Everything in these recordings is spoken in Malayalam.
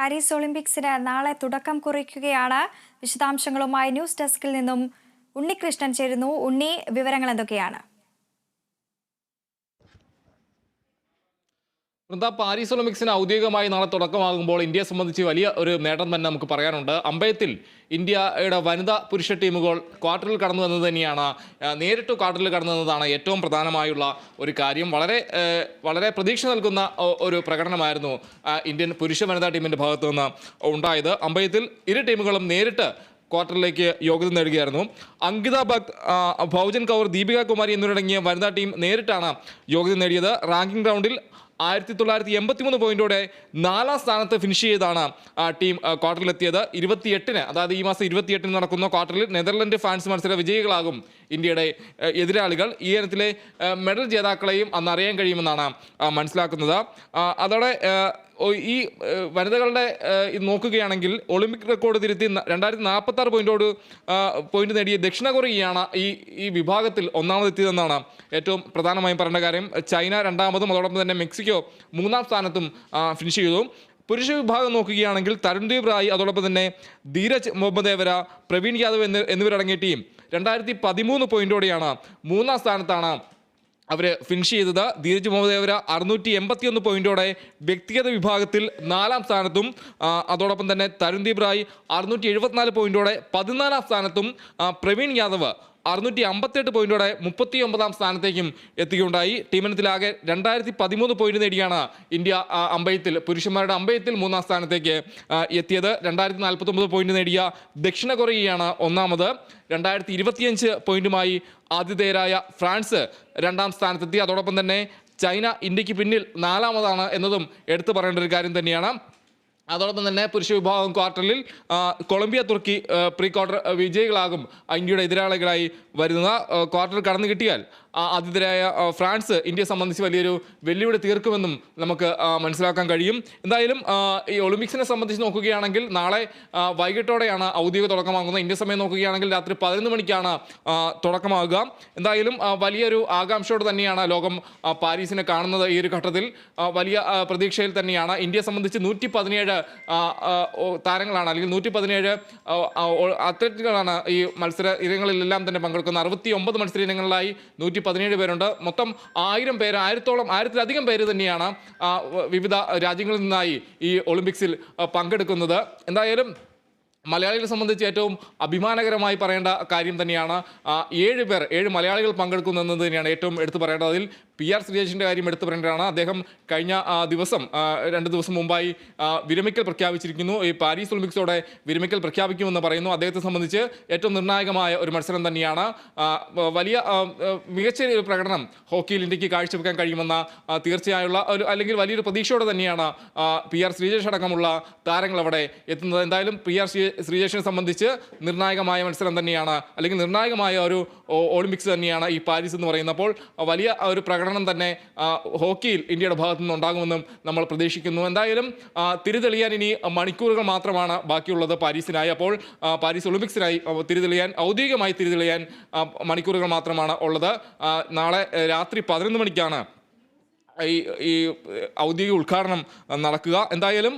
പാരീസ് ഒളിമ്പിക്സിന് നാളെ തുടക്കം കുറിക്കുകയാണ്. വിശദാംശങ്ങളുമായി ന്യൂസ് ഡെസ്കിൽ നിന്നും ഉണ്ണികൃഷ്ണൻ ചേരുന്നു. ഉണ്ണി വിവരങ്ങൾ എന്തൊക്കെയാണ്? വൃന്ദ പാരീസ് ഒളിമ്പിക്സിന് ഔദ്യോഗികമായി നാളെ തുടക്കമാകുമ്പോൾ ഇന്ത്യയെ സംബന്ധിച്ച് വലിയ ഒരു നേട്ടം തന്നെ നമുക്ക് പറയാനുണ്ട്. അമ്പയത്തിൽ ഇന്ത്യയുടെ വനിതാ പുരുഷ ടീമുകൾ ക്വാർട്ടറിൽ കടന്നു എന്നത് തന്നെയാണ്. നേരിട്ട് ക്വാർട്ടറിൽ കടന്നു എന്നതാണ് ഏറ്റവും പ്രധാനമായുള്ള ഒരു കാര്യം. വളരെ വളരെ പ്രതീക്ഷ നൽകുന്ന ഒരു പ്രകടനമായിരുന്നു ഇന്ത്യൻ പുരുഷ വനിതാ ടീമിന്റെ ഭാഗത്തു നിന്ന് ഉണ്ടായത്. അമ്പയത്തിൽ ഇരു ടീമുകളും നേരിട്ട് ക്വാർട്ടറിലേക്ക് യോഗ്യത നേടുകയായിരുന്നു. അങ്കിത ഭക് ആ, ഭൗജൻ കൗർ ദീപിക കുമാരി എന്നിവരടങ്ങിയ വനിതാ ടീം നേരിട്ടാണ് യോഗ്യത നേടിയത്. റാങ്കിംഗ് റൗണ്ടിൽ ആയിരത്തി തൊള്ളായിരത്തി എൺപത്തി മൂന്ന് പോയിന്റോടെ നാലാം സ്ഥാനത്ത് ഫിനിഷ് ചെയ്താണ് ആ ടീം ക്വാർട്ടറിലെത്തിയത് ഇരുപത്തിയെട്ടിന് അതായത് ഈ മാസം ഇരുപത്തിയെട്ടിന് നടക്കുന്ന ക്വാർട്ടറിൽ നെതർലൻഡ് ഫാൻസ് മത്സര വിജയികളാകും ഇന്ത്യയുടെ എതിരാളികൾ. ഈ ഇനത്തിലെ മെഡൽ ജേതാക്കളെയും അന്ന് അറിയാൻ കഴിയുമെന്നാണ് മനസ്സിലാക്കുന്നത്. അതോടെ ഈ വനിതകളുടെ നോക്കുകയാണെങ്കിൽ ഒളിമ്പിക് റെക്കോർഡ് തിരുത്തി രണ്ടായിരത്തി നാൽപ്പത്തി ആറ് പോയിന്റോട് പോയിന്റ് നേടിയ ദക്ഷിണ കൊറിയയാണ് ഈ ഈ വിഭാഗത്തിൽ ഒന്നാമതെത്തിയതെന്നാണ് ഏറ്റവും പ്രധാനമായും പറയേണ്ട കാര്യം. ചൈന രണ്ടാമതും അതോടൊപ്പം തന്നെ മെക്സിക്കോ മൂന്നാം സ്ഥാനത്തും ഫിനിഷ് ചെയ്തു. പുരുഷ വിഭാഗം നോക്കുകയാണെങ്കിൽ തരുൺദീപ് റായ് അതോടൊപ്പം തന്നെ ധീരജ് മുഹമ്മദ് ദേവര പ്രവീൺ യാദവ് എന്നി എന്നിവരടങ്ങിയ ടീം. രണ്ടായിരത്തി പതിമൂന്ന് പോയിന്റോടെയാണ് മൂന്നാം സ്ഥാനത്താണ് അവർ ഫിനിഷ് ചെയ്തത്. ധീരജ് മുഹമ്മദ് ദേവര അറുന്നൂറ്റി എൺപത്തി ഒന്ന് പോയിന്റോടെ വ്യക്തിഗത വിഭാഗത്തിൽ നാലാം സ്ഥാനത്തും അതോടൊപ്പം തന്നെ തരുൺദീപ് റായ് അറുന്നൂറ്റി എഴുപത്തിനാല് പോയിന്റോടെ പതിനാലാം സ്ഥാനത്തും പ്രവീൺ യാദവ് അറുന്നൂറ്റി അമ്പത്തെട്ട് പോയിന്റോടെ മുപ്പത്തി ഒമ്പതാം സ്ഥാനത്തേക്കും എത്തുകയുണ്ടായി. ടീമിനത്തിലാകെ രണ്ടായിരത്തി പതിമൂന്ന് പോയിന്റ് നേടിയാണ് ഇന്ത്യ അമ്പയത്തിൽ പുരുഷന്മാരുടെ അമ്പയത്തിൽ മൂന്നാം സ്ഥാനത്തേക്ക് എത്തിയത്. രണ്ടായിരത്തി നാൽപ്പത്തൊമ്പത് പോയിന്റ് നേടിയ ദക്ഷിണ കൊറിയയാണ് ഒന്നാമത്. രണ്ടായിരത്തി ഇരുപത്തിയഞ്ച് പോയിന്റുമായി ആതിഥേയരായ ഫ്രാൻസ് രണ്ടാം സ്ഥാനത്തെത്തി. അതോടൊപ്പം തന്നെ ചൈന ഇന്ത്യയ്ക്ക് പിന്നിൽ നാലാമതാണ് എന്നതും എടുത്തു പറയേണ്ട ഒരു കാര്യം തന്നെയാണ്. അതോടൊപ്പം തന്നെ പുരുഷ വിഭാഗം ക്വാർട്ടറിൽ കൊളംബിയ തുർക്കി പ്രീ ക്വാർട്ടർ വിജയികളാകും ഇന്ത്യയുടെ എതിരാളികളായി വരുന്ന ക്വാർട്ടർ കടന്നു കിട്ടിയാൽ ആ, ആതിഥേയരായ ഫ്രാൻസ് ഇന്ത്യയെ സംബന്ധിച്ച് വലിയൊരു വെല്ലുവിളി തീർക്കുമെന്നും നമുക്ക് മനസ്സിലാക്കാൻ കഴിയും. എന്തായാലും ഈ ഒളിമ്പിക്സിനെ സംബന്ധിച്ച് നോക്കുകയാണെങ്കിൽ നാളെ വൈകിട്ടോടെയാണ് ഔദ്യോഗിക തുടക്കമാകുന്നത് ഇന്ത്യ സമയം നോക്കുകയാണെങ്കിൽ രാത്രി പതിനൊന്ന് മണിക്കാണ് തുടക്കമാകുക. എന്തായാലും വലിയൊരു ആകാംക്ഷയോട് തന്നെയാണ് ലോകം പാരീസിനെ കാണുന്നത് ഈ ഒരു ഘട്ടത്തിൽ. വലിയ പ്രതീക്ഷയിൽ തന്നെയാണ്. ഇന്ത്യയെ സംബന്ധിച്ച് നൂറ്റി പതിനേഴ് താരങ്ങളാണ് അല്ലെങ്കിൽ നൂറ്റി പതിനേഴ് അത്ലറ്റുകളാണ് ഈ മത്സര ഇനങ്ങളിലെല്ലാം തന്നെ പങ്കെടുക്കുന്ന അറുപത്തി ഒമ്പത് മത്സര ഇനങ്ങളിലായി നൂറ്റി പതിനേഴ് പേരുണ്ട്. മൊത്തം ആയിരം പേര് ആയിരത്തോളം ആയിരത്തിലധികം പേര് തന്നെയാണ് വിവിധ രാജ്യങ്ങളിൽ നിന്നായി ഈ ഒളിമ്പിക്സിൽ പങ്കെടുക്കുന്നത്. എന്തായാലും മലയാളികളെ സംബന്ധിച്ച് ഏറ്റവും അഭിമാനകരമായി പറയേണ്ട കാര്യം തന്നെയാണ് ഏഴ് പേർ ഏഴ് മലയാളികൾ പങ്കെടുക്കുന്നു എന്നത് തന്നെയാണ് ഏറ്റവും എടുത്തു പറയേണ്ടത്. അതിൽ പി ആർ ശ്രീജേഷിന്റെ കാര്യം എടുത്തു പറയേണ്ടതാണ്. അദ്ദേഹം കഴിഞ്ഞ ദിവസം രണ്ട് ദിവസം മുമ്പായി വിരമിക്കൽ പ്രഖ്യാപിച്ചിരിക്കുന്നു. ഈ പാരീസ് ഒളിമ്പിക്സോടെ വിരമിക്കൽ പ്രഖ്യാപിക്കുമെന്ന് പറയുന്നു. അദ്ദേഹത്തെ സംബന്ധിച്ച് ഏറ്റവും നിർണായകമായ ഒരു മത്സരം തന്നെയാണ്. വലിയ മികച്ച ഒരു പ്രകടനം ഹോക്കിയിൽ ഇന്ത്യയ്ക്ക് കാഴ്ചവെക്കാൻ കഴിയുമെന്ന തീർച്ചയായുള്ള ഒരു അല്ലെങ്കിൽ വലിയൊരു പ്രതീക്ഷയോടെ തന്നെയാണ് പി ആർ ശ്രീജേഷ് അടക്കമുള്ള താരങ്ങൾ അവിടെ എത്തുന്നത്. എന്തായാലും പി ആർ ശ്രീജേഷിനെ സംബന്ധിച്ച് നിർണായകമായ മത്സരം തന്നെയാണ് അല്ലെങ്കിൽ നിർണായകമായ ഒരു ഒളിമ്പിക്സ് തന്നെയാണ് ഈ പാരീസ് എന്ന് പറയുന്നപ്പോൾ വലിയ ഒരു പ്രകടനം തന്നെ ഹോക്കിയിൽ ഇന്ത്യയുടെ ഭാഗത്തു നിന്ന് ഉണ്ടാകുമെന്നും നമ്മൾ പ്രതീക്ഷിക്കുന്നു. എന്തായാലും തിരിതെളിയാൻ ഇനി മണിക്കൂറുകൾ മാത്രമാണ് ബാക്കിയുള്ളത് പാരീസിനായി. അപ്പോൾ പാരീസ് ഒളിമ്പിക്സിനായി തിരിതെളിയാൻ ഔദ്യോഗികമായി തിരിതെളിയാൻ മണിക്കൂറുകൾ മാത്രമാണ് ഉള്ളത്. നാളെ രാത്രി പതിനൊന്ന് മണിക്കാണ് ഈ ഈ ഔദ്യോഗിക ഉദ്ഘാടനം നടക്കുക. എന്തായാലും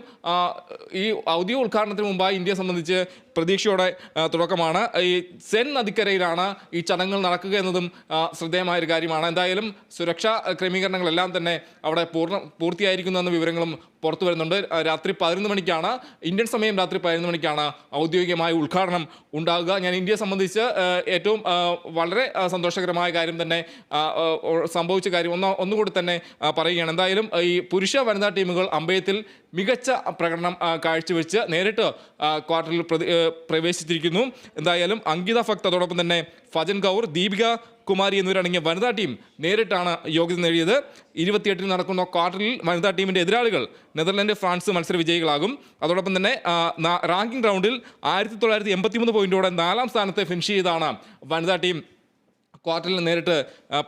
ഈ ഔദ്യോഗിക ഉദ്ഘാടനത്തിന് മുമ്പായി ഇന്ത്യയെ സംബന്ധിച്ച് പ്രതീക്ഷയോടെ തുടക്കമാണ്. ഈ സെൻ നദിക്കരയിലാണ് ഈ ചടങ്ങുകൾ നടക്കുക എന്നതും ശ്രദ്ധേയമായൊരു കാര്യമാണ്. എന്തായാലും സുരക്ഷാ ക്രമീകരണങ്ങളെല്ലാം തന്നെ അവിടെ പൂർണ പൂർത്തിയായിരിക്കുന്നു എന്ന വിവരങ്ങളും പുറത്തു വരുന്നുണ്ട്. രാത്രി പതിനൊന്ന് മണിക്കാണ് ഇന്ത്യൻ സമയം രാത്രി പതിനൊന്ന് മണിക്കാണ് ഔദ്യോഗികമായ ഉദ്ഘാടനം ഉണ്ടാകുക ഞാൻ ഇന്ത്യയെ സംബന്ധിച്ച് ഏറ്റവും വളരെ സന്തോഷകരമായ കാര്യം തന്നെ സംഭവിച്ച കാര്യം ഒന്ന് ഒന്നുകൂടി തന്നെ പറയുകയാണ്. എന്തായാലും ഈ പുരുഷ വനിതാ ടീമുകൾ അമ്പയത്തിൽ മികച്ച പ്രകടനം കാഴ്ചവെച്ച് നേരിട്ട് ക്വാർട്ടറിൽ പ്രവേശിച്ചിരിക്കുന്നു. എന്തായാലും അങ്കിത ഭക്ത് അതോടൊപ്പം തന്നെ ഫജൻ കൗർ ദീപിക കുമാരി എന്നിവരടങ്ങിയ വനിതാ ടീം നേരിട്ടാണ് യോഗ്യത നേടിയത്. ഇരുപത്തിയെട്ടിന് നടക്കുന്ന ക്വാർട്ടറിൽ വനിതാ ടീമിന്റെ എതിരാളികൾ നെതർലൻഡ് ഫ്രാൻസ് മത്സര വിജയികളാകും. അതോടൊപ്പം തന്നെ റാങ്കിംഗ് റൗണ്ടിൽ ആയിരത്തി തൊള്ളായിരത്തി എൺപത്തി മൂന്ന് പോയിന്റോടെ നാലാം സ്ഥാനത്ത് ഫിനിഷ് ചെയ്താണ് വനിതാ ടീം ക്വാർട്ടറിൽ നേരിട്ട്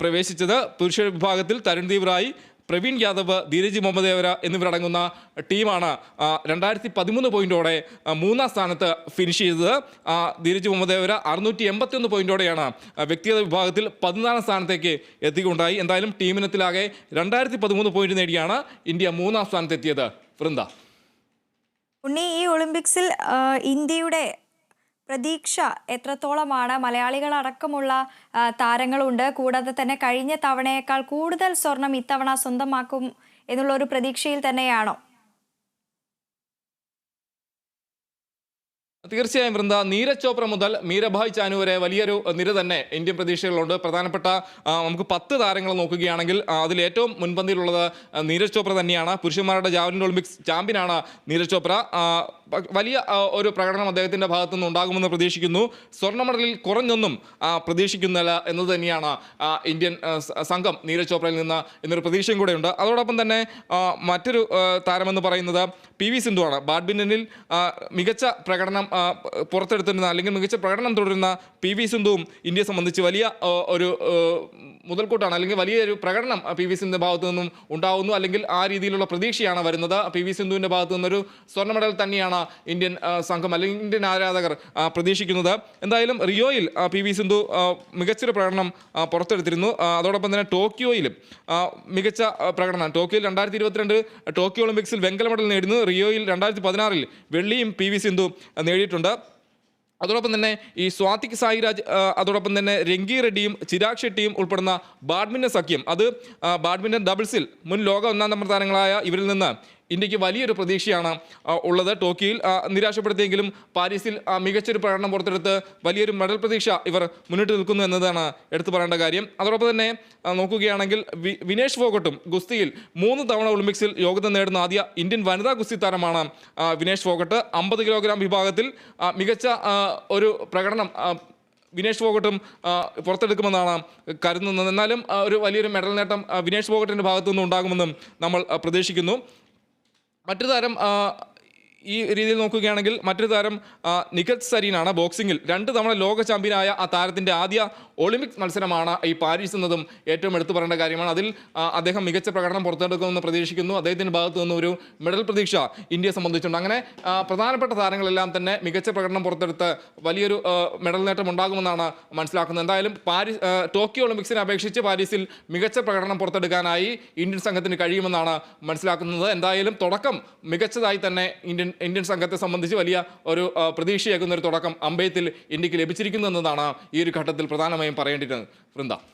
പ്രവേശിച്ചത്. പുരുഷ വിഭാഗത്തിൽ തരുൺദീപ് റായ് പ്രവീൺ യാദവ് ധീരജ് മുഹമ്മദ് ദേവര എന്നിവരടങ്ങുന്ന ടീമാണ് രണ്ടായിരത്തി പതിമൂന്ന് പോയിന്റോടെ മൂന്നാം സ്ഥാനത്ത് ഫിനിഷ് ചെയ്തത്. ധീരജ് മുഹമ്മദ് ദേവര അറുന്നൂറ്റി എൺപത്തി ഒന്ന് പോയിന്റോടെയാണ് വ്യക്തിഗത വിഭാഗത്തിൽ പതിനാലാം സ്ഥാനത്തേക്ക് എത്തിക്കൊണ്ടായി. എന്തായാലും ടീമിനത്തിലാകെ രണ്ടായിരത്തി പതിമൂന്ന് പോയിന്റ് നേടിയാണ് ഇന്ത്യ മൂന്നാം സ്ഥാനത്തെത്തിയത്. വൃന്ദ. ഉണ്ണി ഈ ഒളിമ്പിക്സിൽ ഇന്ത്യയുടെ പ്രതീക്ഷ എത്രത്തോളമാണ്? മലയാളികളടക്കമുള്ള താരങ്ങളുണ്ട്. കൂടാതെ തന്നെ കഴിഞ്ഞ തവണയേക്കാൾ കൂടുതൽ സ്വർണം ഇത്തവണ സ്വന്തമാക്കും എന്നുള്ള ഒരു പ്രതീക്ഷയിൽ തന്നെയാണോ? തീർച്ചയായും വൃന്ദ നീരജ് ചോപ്ര മുതൽ മീരഭായ് ചാനു വരെ വലിയൊരു നിര തന്നെ ഇന്ത്യൻ പ്രതീക്ഷകളുണ്ട് പ്രധാനപ്പെട്ട നമുക്ക് പത്ത് താരങ്ങൾ നോക്കുകയാണെങ്കിൽ അതിൽ ഏറ്റവും മുൻപന്തിയിലുള്ളത് നീരജ് ചോപ്ര തന്നെയാണ്. പുരുഷന്മാരുടെ ജാവലിൻ ഒളിമ്പിക്സ് ചാമ്പ്യനാണ് നീരജ് ചോപ്ര. വലിയ ഒരു പ്രകടനം അദ്ദേഹത്തിന്റെ ഭാഗത്തു നിന്ന് ഉണ്ടാകുമെന്ന് പ്രതീക്ഷിക്കുന്നു. സ്വർണ മെഡലിൽ കുറഞ്ഞൊന്നും പ്രതീക്ഷിക്കുന്നില്ല എന്നത് തന്നെയാണ് ഇന്ത്യൻ സംഘം നീരജ് ചോപ്രയിൽ നിന്ന് എന്നൊരു പ്രതീക്ഷയും ഉണ്ട് അതോടൊപ്പം തന്നെ മറ്റൊരു താരമെന്ന് പറയുന്നത് പി വി സിന്ധുവാണ്. ബാഡ്മിന്റണിൽ മികച്ച പ്രകടനം പുറത്തെടുത്തിരുന്ന അല്ലെങ്കിൽ മികച്ച പ്രകടനം തുടരുന്ന പി വി സിന്ധുവും ഇന്ത്യയെ സംബന്ധിച്ച് വലിയ ഒരു മുതൽക്കൂട്ടാണ്. അല്ലെങ്കിൽ വലിയൊരു പ്രകടനം പി വി സിന്ധുവിന്റെ ഭാഗത്തു നിന്നും ഉണ്ടാവുന്നു. അല്ലെങ്കിൽ ആ രീതിയിലുള്ള പ്രതീക്ഷയാണ് വരുന്നത്. പി വി സിന്ധുവിന്റെ ഭാഗത്തു നിന്നൊരു സ്വർണ മെഡൽ തന്നെയാണ് ഇന്ത്യൻ സംഘം അല്ലെങ്കിൽ ഇന്ത്യൻ ആരാധകർ പ്രതീക്ഷിക്കുന്നത്. എന്തായാലും റിയോയിൽ പി വി സിന്ധു മികച്ചൊരു പ്രകടനം പുറത്തെടുത്തിരുന്നു. അതോടൊപ്പം തന്നെ ടോക്കിയോയിലും മികച്ച പ്രകടനം. ടോക്കിയോയിൽ രണ്ടായിരത്തി ഇരുപത്തിരണ്ട് ടോക്കിയോ ഒളിമ്പിക്സിൽ വെങ്കല മെഡൽ നേടുന്നു റിയോയിൽ രണ്ടായിരത്തി പതിനാറിൽ വെള്ളിയും പി വി സിന്ധു ആ, നേടിയിട്ടുണ്ട് അതോടൊപ്പം തന്നെ ഈ സ്വാതിക് സായിരാജ് അതോടൊപ്പം തന്നെ രംഗി റെഡ്ഡിയും ചിരാഗ് ഷെട്ടിയും ഉൾപ്പെടുന്ന ബാഡ്മിന്റൺ സഖ്യം. അത് ബാഡ്മിന്റൺ ഡബിൾസിൽ മുൻ ലോക ഒന്നാം നമ്പർ താരങ്ങളായ ഇവരിൽ നിന്ന് ഇന്ത്യയ്ക്ക് വലിയൊരു പ്രതീക്ഷയാണ് ഉള്ളത്. ടോക്കിയിൽ നിരാശപ്പെടുത്തിയെങ്കിലും പാരീസിൽ മികച്ചൊരു പ്രകടനം പുറത്തെടുത്ത് വലിയൊരു മെഡൽ പ്രതീക്ഷ ഇവർ മുന്നിട്ട് നിൽക്കുന്നു എന്നതാണ് എടുത്തു പറയേണ്ട കാര്യം. അതോടൊപ്പം തന്നെ നോക്കുകയാണെങ്കിൽ വിനേഷ് ഫോഗട്ടും ഗുസ്തിയിൽ മൂന്ന് തവണ ഒളിമ്പിക്സിൽ യോഗ്യത നേടുന്ന ആദ്യ ഇന്ത്യൻ വനിതാ ഗുസ്തി താരമാണ് വിനേഷ് ഫോഗട്ട്. അമ്പത് കിലോഗ്രാം വിഭാഗത്തിൽ മികച്ച ഒരു പ്രകടനം വിനേഷ് ഫോഗട്ടും പുറത്തെടുക്കുമെന്നാണ് കരുതുന്നത്. എന്നാലും ഒരു വലിയൊരു മെഡൽ നേട്ടം വിനേഷ് ഫോഗട്ടിന്റെ ഭാഗത്തു നിന്നും ഉണ്ടാകുമെന്നും നമ്മൾ പ്രതീക്ഷിക്കുന്നു. മറ്റൊരു താരം ഈ രീതിയിൽ നോക്കുകയാണെങ്കിൽ മറ്റൊരു താരം നിഖത് സരീനാണ്. ബോക്സിംഗിൽ രണ്ട് തവണ ലോക ചാമ്പ്യനായ ആ താരത്തിന്റെ ആദ്യ ഒളിമ്പിക്സ് മത്സരമാണ് ഈ പാരീസ് എന്നതും ഏറ്റവും എടുത്തു പറയേണ്ട കാര്യമാണ്. അതിൽ അദ്ദേഹം മികച്ച പ്രകടനം പുറത്തെടുക്കുമെന്ന് പ്രതീക്ഷിക്കുന്നു. അദ്ദേഹത്തിന്റെ ഭാഗത്തു നിന്ന് ഒരു മെഡൽ പ്രതീക്ഷ ഇന്ത്യയെ സംബന്ധിച്ചുണ്ട് അങ്ങനെ പ്രധാനപ്പെട്ട താരങ്ങളെല്ലാം തന്നെ മികച്ച പ്രകടനം പുറത്തെടുത്ത് വലിയൊരു മെഡൽ നേട്ടം ഉണ്ടാകുമെന്നാണ് മനസ്സിലാക്കുന്നത്. എന്തായാലും പാരീസ് ടോക്കിയോ ഒളിമ്പിക്സിനെ അപേക്ഷിച്ച് പാരീസിൽ മികച്ച പ്രകടനം പുറത്തെടുക്കാനായി ഇന്ത്യൻ സംഘത്തിന് കഴിയുമെന്നാണ് മനസ്സിലാക്കുന്നത്. എന്തായാലും തുടക്കം മികച്ചതായി തന്നെ ഇന്ത്യൻ ഇന്ത്യൻ സംഘത്തെ സംബന്ധിച്ച് വലിയ ഒരു പ്രതീക്ഷയേക്കുന്ന ഒരു തുടക്കം അമ്പയത്തിൽ ഇന്ത്യയ്ക്ക് ലഭിച്ചിരിക്കുന്നു എന്നതാണ് ഈ ഒരു ഘട്ടത്തിൽ പ്രധാനമായും പറയേണ്ടിയിരുന്നത് വൃന്ദ.